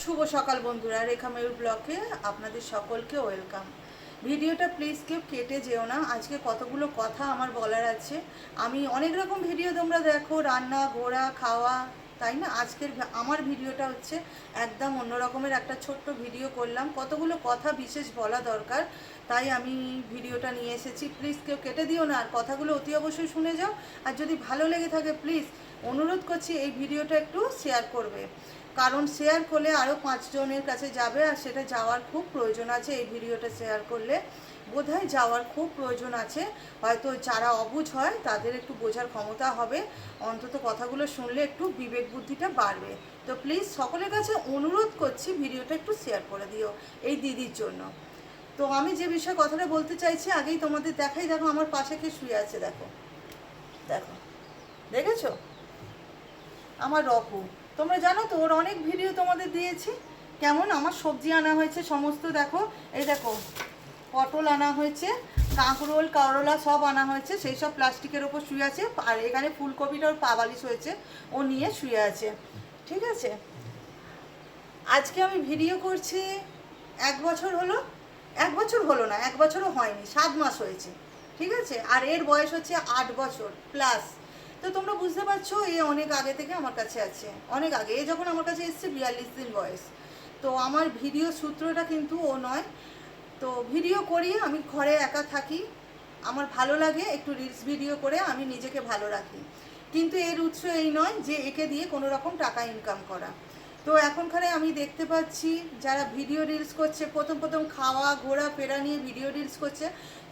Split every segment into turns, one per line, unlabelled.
শুভ সকাল বন্ধুরা, রেখা ময়ূর ব্লকে আপনাদের সকলকে ওয়েলকাম। ভিডিওটা প্লিজ কেউ কেটে যেও না, আজকে কতগুলো কথা আমার বলার আছে। আমি অনেক রকম ভিডিও তোমরা দেখো, রান্না, ঘোরা, খাওয়া তাই না? আজকের আমার ভিডিওটা হচ্ছে একদম অন্য রকমের একটা ছোট্ট ভিডিও করলাম। কতগুলো কথা বিশেষ বলা দরকার, তাই আমি ভিডিওটা নিয়ে এসেছি। প্লিজ কেউ কেটে দিও না, আর কথাগুলো অতি অবশ্যই শুনে যাও। আর যদি ভালো লেগে থাকে, প্লিজ অনুরোধ করছি এই ভিডিওটা একটু শেয়ার করবে। কারণ শেয়ার করলে আরও পাঁচজনের কাছে যাবে, আর সেটা যাওয়ার খুব প্রয়োজন আছে এই ভিডিওটা শেয়ার করলে। বোধহয় যাওয়ার খুব প্রয়োজন আছে। হয়তো যারা অবুঝ হয়, তাদের একটু বোঝার ক্ষমতা হবে। অন্তত কথাগুলো শুনলে একটু বিবেক বুদ্ধিটা বাড়বে। তো প্লিজ সকলের কাছে অনুরোধ করছি ভিডিওটা একটু শেয়ার করে দিও এই দিদির জন্য। তো আমি যে বিষয়ে কথাটা বলতে চাইছি, আগেই তোমাদের দেখাই, দেখো আমার পাশে কে শুয়ে আছে, দেখো। দেখো। দেখেছ? আমার রকু তোমরা জানো তো, ওর অনেক ভিডিও তোমাদের দিয়েছি। কেমন? আমার সবজি আনা হয়েছে, সমস্ত দেখো। এই দেখো পটল আনা হয়েছে, কাঁকরোল, করলা সব আনা হয়েছে, সেই সব প্লাস্টিকের ওপর শুয়ে আছে, আর এখানে ফুলকপিটা ওর পাবালিশ হয়েছে, ও নিয়ে শুয়ে আছে, ঠিক আছে? আজকে আমি ভিডিও করছি, এক বছর হলো, এক বছর হলো না, এক বছরও হয়নি, সাত মাস হয়েছে, ঠিক আছে? আর এর বয়স হচ্ছে আট বছর প্লাস তো তোমরা বুঝতে পারছ, এ অনেক আগে থেকে আমার কাছে আছে, অনেক আগে, এ যখন আমার কাছে এসছে বিয়াল্লিশ দিন বয়স। তো আমার ভিডিও সূত্রটা কিন্তু ও নয় তো ভিডিও করি, আমি ঘরে একা থাকি। আমার ভালো লাগে একটু রিলস ভিডিও করে আমি নিজেকে ভালো রাখি। কিন্তু এর উৎস এই নয় যে একে দিয়ে কোনো রকম টাকা ইনকাম করা। তো এখনকারে আমি দেখতে পাচ্ছি, যারা ভিডিও রিলস করছে, প্রথম প্রথম খাওয়া, ঘোরা, ফেরা নিয়ে ভিডিও রিলস করছে,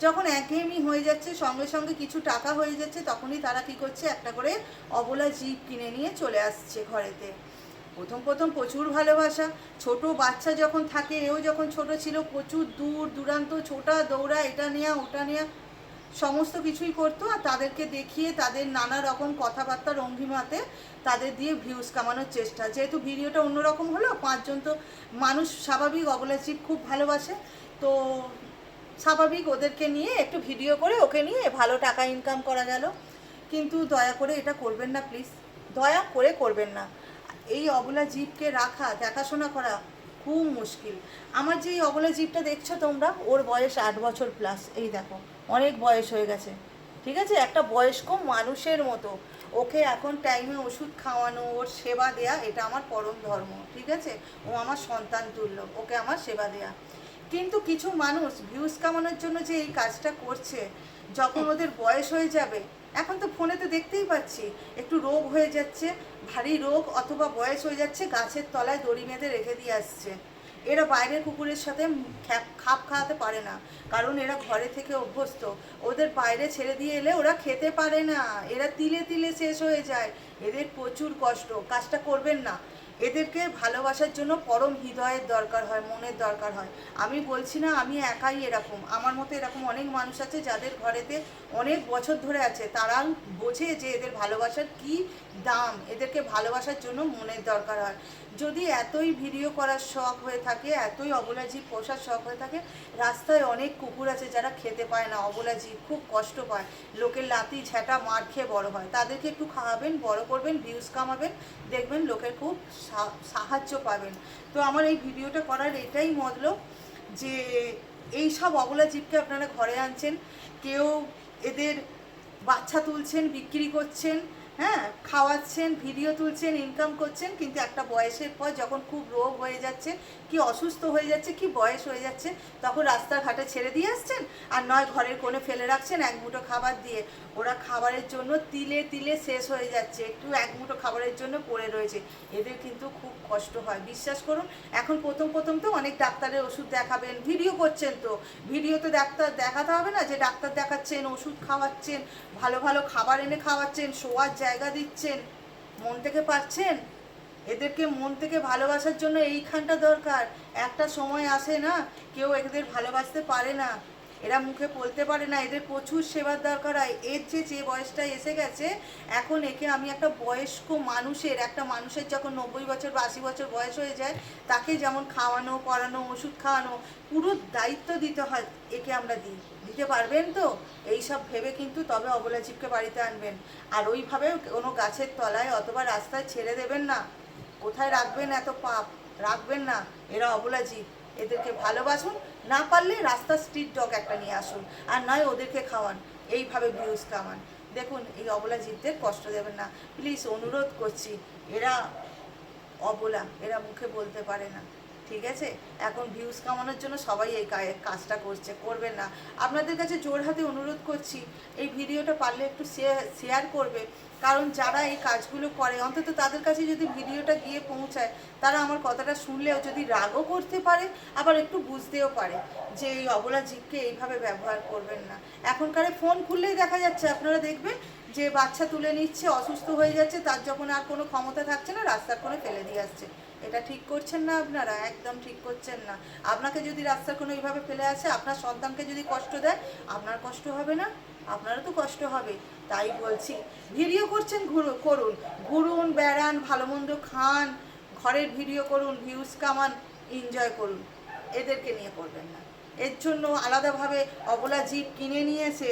যখন একঘেয়েমি হয়ে যাচ্ছে, সঙ্গে সঙ্গে কিছু টাকা হয়ে যাচ্ছে, তখনই তারা কি করছে, একটা করে অবলা জিপ কিনে নিয়ে চলে আসছে ঘরেতে। প্রথম প্রথম প্রচুর ভালোবাসা। ছোট বাচ্চা যখন থাকে, এও যখন ছোট ছিল, প্রচুর দূর দূরান্ত, ছোটা, দৌড়া, এটা নেওয়া ওটা নেওয়া সমস্ত কিছুই করতো আর তাদেরকে দেখিয়ে তাদের নানা রকম কথাবার্তা রঙ্গিমাতে তাদের দিয়ে ভিউজ কামানোর চেষ্টা। যেহেতু ভিডিওটা অন্যরকম হলো, পাঁচজন তো মানুষ স্বাভাবিক, অবলা জীব খুব ভালোবাসে। তো স্বাভাবিক ওদেরকে নিয়ে একটু ভিডিও করে ওকে নিয়ে ভালো টাকা ইনকাম করা গেল। কিন্তু দয়া করে এটা করবেন না প্লিজ দয়া করে করবেন না। এই অবলা জীবকে রাখা, দেখাশোনা করা খুব মুশকিল। আমার যে এই অবলা জীবটা দেখছ তোমরা, ওর বয়স আট বছর প্লাস এই দেখো, অনেক বয়স হয়ে গেছে। ঠিক আছে? একটা বয়স্ক মানুষের মতো। ওকে এখন টাইমে ওষুধ খাওয়ানো, ওর সেবা দেয়া, এটা আমার পরম ধর্ম। ঠিক আছে? ও আমার সন্তান তুল্য, ওকে আমার সেবা দেয়া। কিন্তু কিছু মানুষ ভিউজ কামানোর জন্য যে এই কাজটা করছে, যখন ওদের বয়স হয়ে যাবে এখন তো ফোনে তো দেখতেই পাচ্ছি, একটু রোগ হয়ে যাচ্ছে, ভারী রোগ অথবা বয়স হয়ে যাচ্ছে, গাছের তলায় দড়ি বেঁধে রেখে দিয়ে আসছে। এরা বাইরের কুকুরের সাথে খাপ খাওয়াতে পারে না, কারণ এরা ঘরে থেকে অভ্যস্ত। ওদের বাইরে ছেড়ে দিয়ে এলে ওরা খেতে পারে না, এরা তিলে তিলে শেষ হয়ে যায়। এদের প্রচুর কষ্ট, কাজটা করবেন না। এদেরকে ভালোবাসার জন্য পরম হৃদয়ের দরকার হয়, মনের দরকার হয়। আমি বলছি না, আমি একাই এরকম। আমার মতো এরকম অনেক মানুষ আছে যাদের ঘরেতে অনেক বছর ধরে আছে। তারা বোঝে যে এদের ভালোবাসার কি দাম। এদেরকে ভালোবাসার জন্য মনের দরকার হয়। যদি এতই ভিডিও করার শখ হয়ে থাকে, এতই অবলা জীব পোষার শখ হয়ে থাকে, রাস্তায় অনেক কুকুর আছে যারা খেতে পায় না অবলা জীব খুব কষ্ট পায়। লোকের লাতি ঝ্যাঁটা মার খেয়ে বড় হয়। তাদেরকে একটু খাওয়াবেন, বড় করবেন ভিউজ কামাবেন, দেখবেন লোকের খুব সাহায্য পাবেন। তো আমার এই ভিডিওটা করার এটাই মতলব যে এই সব অবলা জীবকে আপনারা ঘরে আনছেন, কেউ এদের বাচ্চা তুলছেন, বিক্রি করছেন হ্যাঁ খাওয়াচ্ছেন ভিডিও তুলছেন ইনকাম করছেন, কিন্তু একটা বয়সের পর যখন খুব রোগ হয়ে যাচ্ছে, কি অসুস্থ হয়ে যাচ্ছে, কি বয়স হয়ে যাচ্ছে, তখন রাস্তাঘাটে ছেড়ে দিয়ে আসছেন? আর নয়, ঘরের কোণে ফেলে রাখছেন এক মুঠো খাবার দিয়ে। ওরা খাবারের জন্য তিলে তিলে শেষ হয়ে যাচ্ছে, একটু এক মুঠো খাবারের জন্য পড়ে রয়েছে। এদের কিন্তু খুব কষ্ট হয়, বিশ্বাস করুন। এখন প্রথম প্রথম তো অনেক ডাক্তারের ওষুধ দেখাবেন ভিডিও করছেন তো। ভিডিও তো ডাক্তার দেখাতে হবে না যে ডাক্তার দেখাচ্ছেন, ওষুধ খাওয়াচ্ছেন, ভালো ভালো খাবার এনে খাওয়াচ্ছেন, শোয়ার জায়গা দিচ্ছেন, মন থেকে পারছেন? এদেরকে মন থেকে ভালোবাসার জন্য এইখানটা দরকার। একটা সময় আসে না, কেউ এদের ভালোবাসতে পারে না। এরা মুখে বলতে পারে না, এদের প্রচুর সেবার দরকার হয়। এর যে যে বয়সটা এসে গেছে, এখন একে আমি একটা বয়স্ক মানুষের, একটা মানুষের যখন নব্বই বছর বা আশি বছর বয়স হয়ে যায়, তাকে যেমন খাওয়ানো, পড়ানো, ওষুধ খাওয়ানো, পুরো দায়িত্ব দিতে হয় একে আমরা দিই। দিতে পারবেন তো? এই সব ভেবে কিন্তু তবে অবলা জীবকে বাড়িতে আনবেন। আর ওইভাবে কোনো গাছের তলায় অথবা রাস্তায় ছেড়ে দেবেন না। কোথায় রাখবেন এত পাপ? রাখবেন না। এরা অবলা জীব। এদেরকে ভালোবাসুন, না পারলে রাস্তার স্ট্রিট ডগ একটা নিয়ে আসুন, আর নয় ওদেরকে খাওয়ান, এইভাবে ভিউজ কামান। দেখুন, এই অবলা জীবদের কষ্ট দেবেন না। প্লিজ অনুরোধ করছি, এরা অবলা, এরা মুখে বলতে পারে না। ঠিক আছে? এখন ভিউজ কামানোর জন্য সবাই এই কাজটা করছে, করবেন না। আপনাদের কাছে জোর হাতে অনুরোধ করছি, এই ভিডিওটা পারলে একটু শেয়ার করবে। কারণ যারা এই কাজগুলো করে, অন্তত তাদের কাছে যদি ভিডিওটা গিয়ে পৌঁছায়, তারা আমার কথাটা শুনলেও যদি রাগও করতে পারে, আবার একটু বুঝতেও পারে যে এই অবলা জীবকে এইভাবে ব্যবহার করবেন না। এখনকার ফোন খুললেই দেখা যাচ্ছে, আপনারা দেখবেন যে বাচ্চা তুলে নিচ্ছে, অসুস্থ হয়ে যাচ্ছে, তার যখন আর কোনো ক্ষমতা থাকছে না, রাস্তার কোণে ফেলে দিয়ে আসছে। এটা ঠিক করছেন না আপনারা? একদম ঠিক করছেন না। আপনাকে যদি রাস্তার কোনো এইভাবে ফেলে আসে, আপনার সন্তানকে যদি কষ্ট দেয়, আপনার কষ্ট হবে না। আপনারও তো কষ্ট হবে, তাই বলছি। ভিডিও করছেন ঘুরু, করুন। ঘুরুন, বেড়ান, ভালো মন্দ খান, ঘরের ভিডিও করুন ভিউজ কামান এনজয় করুন। এদেরকে নিয়ে করবেন না। এর জন্য আলাদাভাবে অবলা জীব কিনে নিয়েছে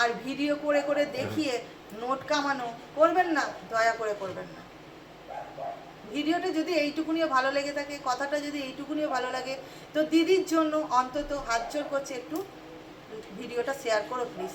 আর ভিডিও করে করে দেখিয়ে নোট কামানো, করবেন না, দয়া করে করবেন না। ভিডিওটা যদি এইটুকুনিও ভালো লেগে থাকে, কথাটা যদি এইটুকুনিও ভালো লাগে, তো দিদির জন্য অন্তত হাত জোর করছে একটু। ভিডিওটা শেয়ার করো প্লিজ